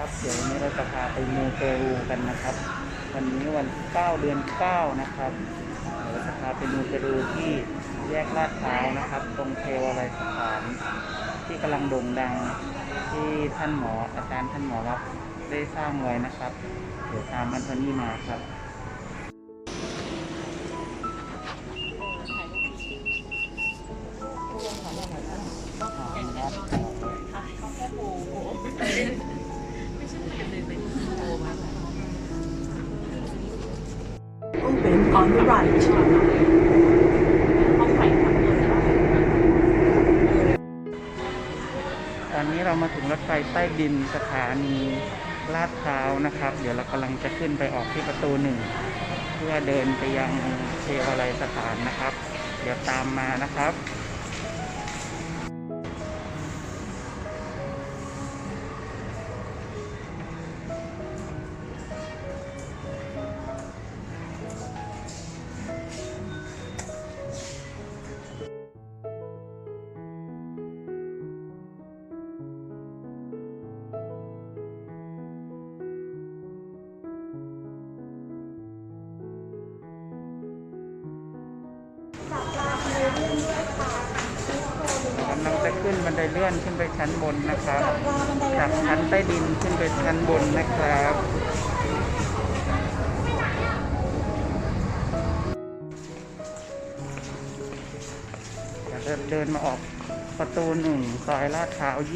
นะครับ เดี๋ยววันนี้เราจะพาไปมูเตรูกันนะครับ วันนี้วันที่9เดือน 9 นะครับเดี๋ยวเราจะพาไปมูเตรูที่แยกลาดพร้าวนะครับ ตรงเทวาลัยสถานที่กำลังโด่งดังที่ท่านหมออาจารย์ท่านหมอรับได้สร้างไว้นะครับ เดี๋ยวตามอันโทนี่มาครับ Open on the right. ตอนนี้เรามาถึงรถไฟใต้ดินสถานีลาดพร้าวนะครับ เดี๋ยวเรากำลังจะขึ้นไปออกที่ประตูหนึ่งเพื่อเดินไปยังเทวาลัยสถานนะครับ เดี๋ยวตามมานะครับ ขึ้นบันไดเลื่อนขึ้นไปชั้นบนนะครับ จากชั้นใต้ดินขึ้นไปชั้นบนนะครับ เดี๋ยวเดินมาออกประตูหนึ่งซอยลาดพร้าว 26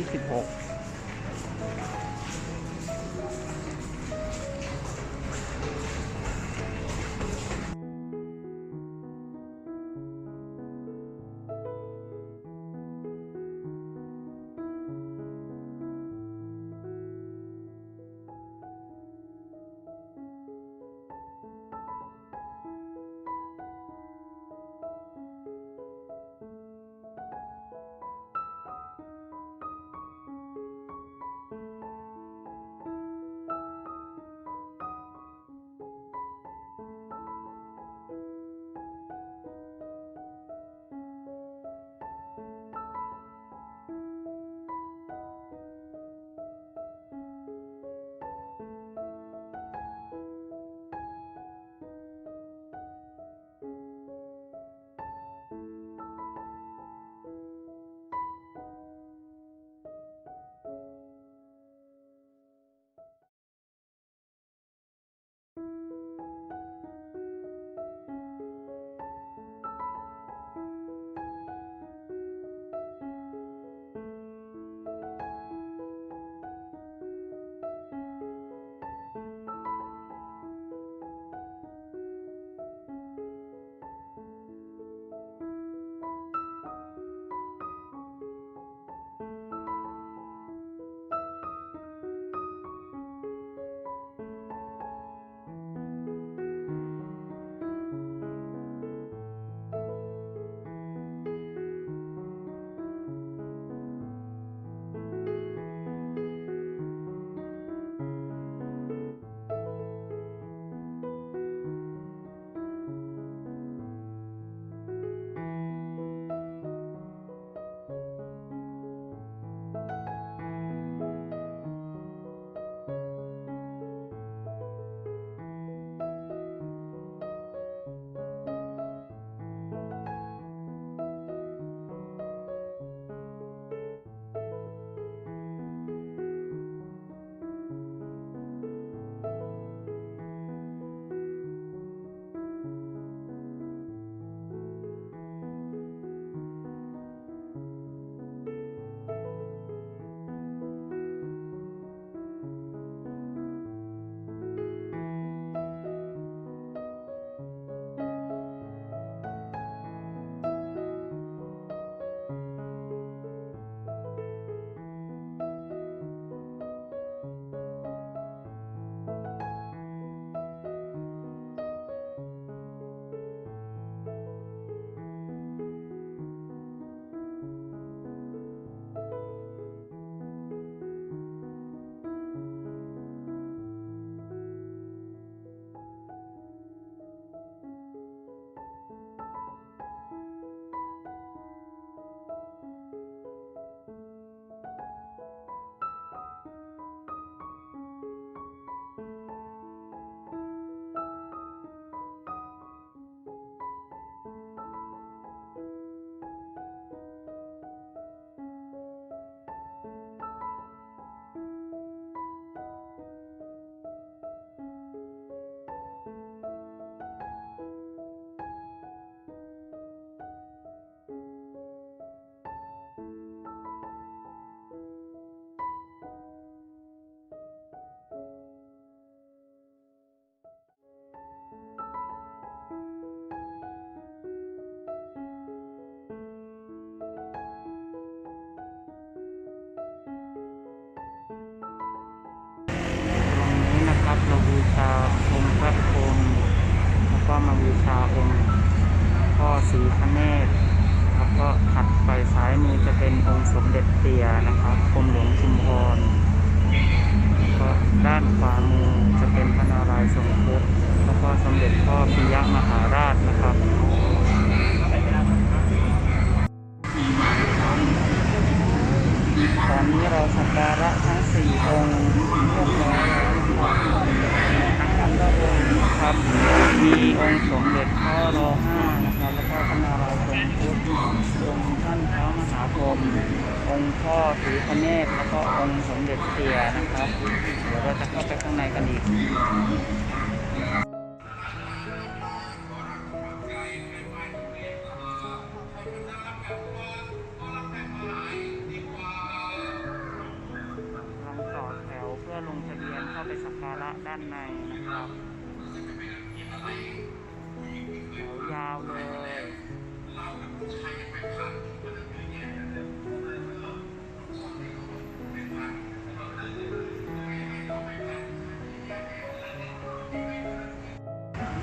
นะครับเราบูชาองค์พระพรหมแล้วก็มาบูชาองค์พ่อศรีพระเนตรแล้วก็ถัดไปซ้ายมือจะเป็นองค์สมเด็จเตี่ยนะครับกรมหลวงชุมพรก็ด้านขวามือจะเป็นพระนารายณ์ทรงครุฑแล้วก็สมเด็จพ่อปิยมหาราชนะครับตอนนี้เราสักการะทั้งสี่องค์เรียบร้อย ครับทั้งด้านองค์ครับมีองค์สมเด็จพ่อรอห้านะครับแล้วก็พระนารายณ์ทรงพุทธองค์ท่านเท้ามหาพรหมองค์พ่อถือพระเนตรแล้วก็องค์สมเด็จเตี่ยนะครับ เดี๋ยวเราจะเข้าไปข้างในกันอีก ไปสักการะด้านในนะครับแถวยาวเลยเ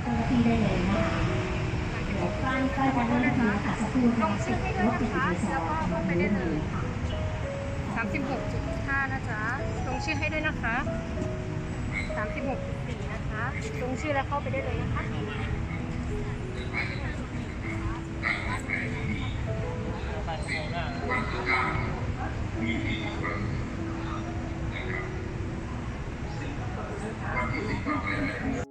จ้าหน้าที่ได้เลยนะคะเดี๋ยวใกล้ใกล้วันนี้นะคะค่ะสักครู่นะคะติดรถติดอยู่ในซอยทางนู้นเลยค่ะ36.5 นะจ๊ะลงชื่อให้ด้วยนะคะ 36.4 นะคะลงชื่อแล้วเข้าไปได้เลยนะคะนะโม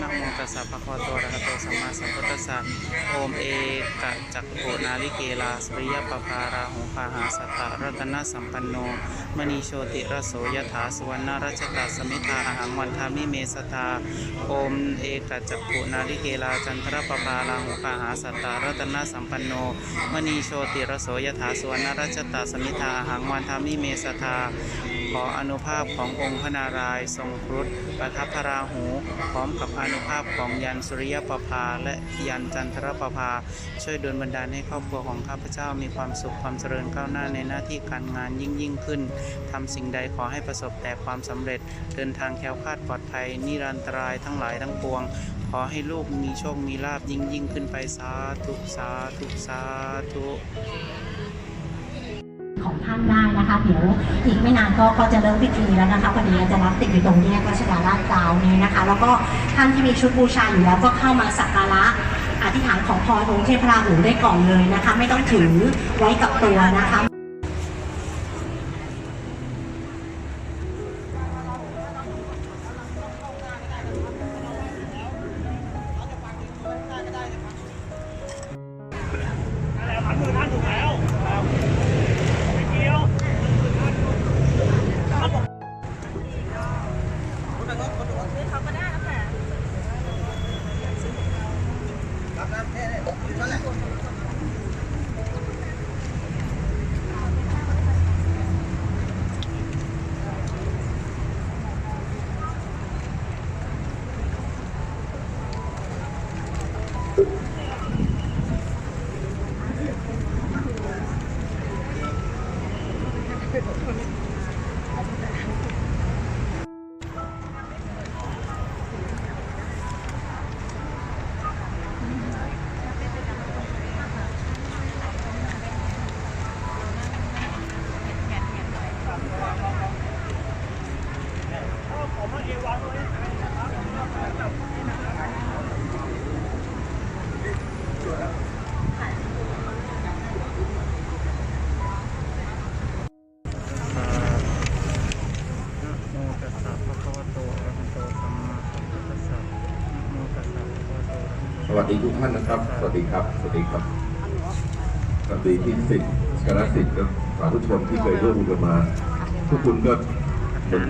นะโมตัสสะภะคะวะโตอะระหะโตสัมมาสัมพุทธัสสะโอมเอกะจักโกนาลิเกลาสริยปภาราหุปาหาสตตะรัตนสัมปันโนมณีโชติรโสยถาสุวรรณรัชตาสมิทาอหังวันทามิเมสตาโอมเอกะจักโกนาลิเกลาจันทรปภาราหุปาหาสตตะรัตนสัมปันโนมณีโชติรโสยถาสุวนนรัชตาสมิทาหังวันทามิเมสทา ขออนุภาพขององค์พระนารายณ์ทรงครุฑประทับพระราหู พร้อมกับอนุภาพของยันสุริยประภา และยันจันทรประภา ช่วยดลบันดาลให้ครอบครัวของข้าพเจ้ามีความสุขความเจริญก้าวหน้าในหน้าที่การงานยิ่งยิ่งขึ้นทำสิ่งใดขอให้ประสบแต่ความสำเร็จ เดินทางแคล้วคลาดปลอดภัย นิรันตรายทั้งหลายทั้งปวง ขอให้ลูกมีโชคมีลาบยิ่งยิ่งขึ้นไปสาธุสาธุสาธุ ของท่านได้นะคะเดี๋ยวอีกไม่นานก็ก็จะเริ่มพิธีแล้วนะคะพอดีอาจะรับติดอยู่ตรงแยกรัชดาลาดพร้าวนี้นะคะ แล้วก็ท่านที่มีชุดบูชาอยู่แล้วก็เข้ามาสักการะอธิษฐานของพรองค์เทพราหูได้ก่อนเลยนะคะ ไม่ต้องถือไว้กับตัวนะคะ ดีทุกท่านนะครับ สวัสดีครับ สวัสดีครับ สวัสดีที่สิทธิ์คณะสิทธิ์และสาธุชนที่เคยร่วมมือกันมา ทุกคุณก็เหมือน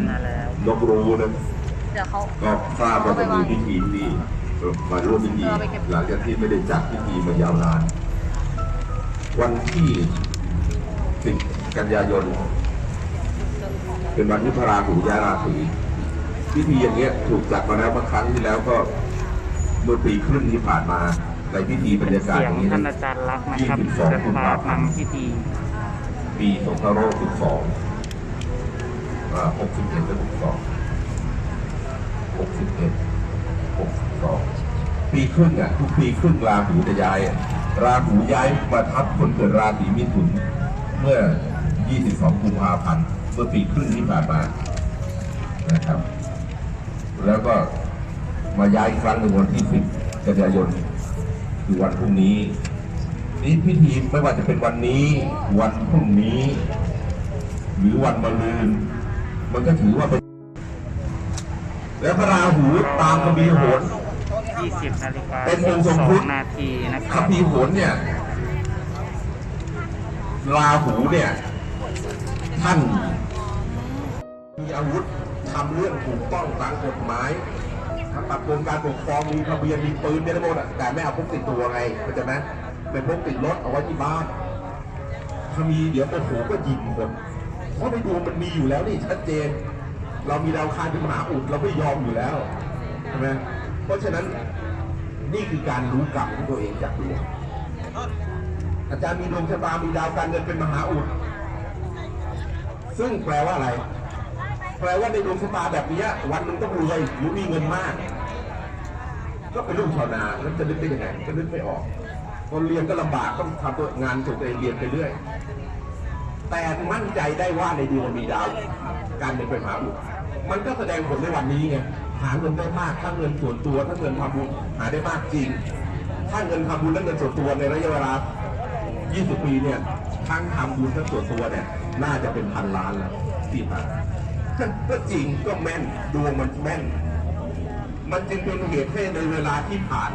นกรู้นะ เดี๋ยวเขาก็ทราบว่าจะมีพิธีที่มาร่วมพิธีหลังจากที่ไม่ได้จัดพิธีมายาวนาน วันที่10กันยายน เป็นวันที่พระราหูย้ายราศีพิธีอย่างเงี้ยถูกจัดมาแล้วเมื่อครั้งที่แล้วก็ เมื่อปีครึ่งที่ผ่านมาในพิธีบรรยากาศเสียองย่างนี้ท่านอาจารย์ลักษณ์นะครับ22จะกุมมาภาพันธ์ทำพิธี ปี2562อ่า61และ62 61 62ปีครึ่งอะทุกปีครึ่งราหูจะย้ายอะราหูย้ายมาทับคนเกิดราศีมิถุน เมื่อ 22 กุมภาพันธ์เมื่อปีครึ่งที่ผ่านมานะครับ แล้วก็ มาย้ายอีกครั้งหนึ่งวันที่ 10 กันยายนคือวันพรุ่งนี้นี่พิธีไม่ว่าจะเป็นวันนี้ วันพรุ่งนี้ หรือวันมะรืน มันก็ถือว่าเป็นแล้วพระราหูตามคำพีร์โหน20นาฬิกาเป็นวงทรงครุฑ12นาทีนะคครับำพีร์โหนเนี่ยราหูเนี่ยท่านมีอาวุธทำเรื่องถูกต้องตามกฎหมาย ทำปรับปรุงการปกครองมีทะเบียนมีปืนมีอะไรหมดอะแต่ไม่เอาพกติดตัวไงเข้าใจไหมเป็นพกติดรถเอาไว้ที่บ้านถ้ามีเดี๋ยวโอ้โหก็ยิงคนเพราะในดวงมันมีอยู่แล้วนี่ชัดเจน เรามีดาวคารเป็นมหาอุดเราไม่ยอมอยู่แล้วใช่ไหมเพราะฉะนั้นนี่คือการรู้กรรมของตัวเองจากดวงอาจารย์มีดวงชะตามีดาวการเงินเป็นมหาอุด ซึ่งแปลว่าอะไร แปลว่าในดวงชะตาแบบนี้วันหนึ่งต้องรวยหรือมีเงินมาก ก็เป็นลูกชาวนาแล้วจะนึกได้ยังไงก็นึกไม่ออกคนเรียนก็ลำบากต้องทำตัวงานส่งตัวเองเรียนไปเรื่อย แต่มั่นใจได้ว่าในดวงมีดาว การเงินเป็นมหาอุดมันก็แสดงผลในวันนี้ไงหาเงินได้มากถ้าเงินส่วนตัวถ้าเงินทำบุญหาได้มากจริง ถ้าเงินทำบุญและเงินส่วนตัวในระยะเวลา 20 ปีเนี่ยทั้งทำบุญทั้งส่วนตัวเนี่ยน่าจะเป็นพันล้านแล้วที่ผ่าน ก็จริงก็แม่นดวงมันแม่น มันจึงเป็นเหตุให้ในเวลาที่ผ่าน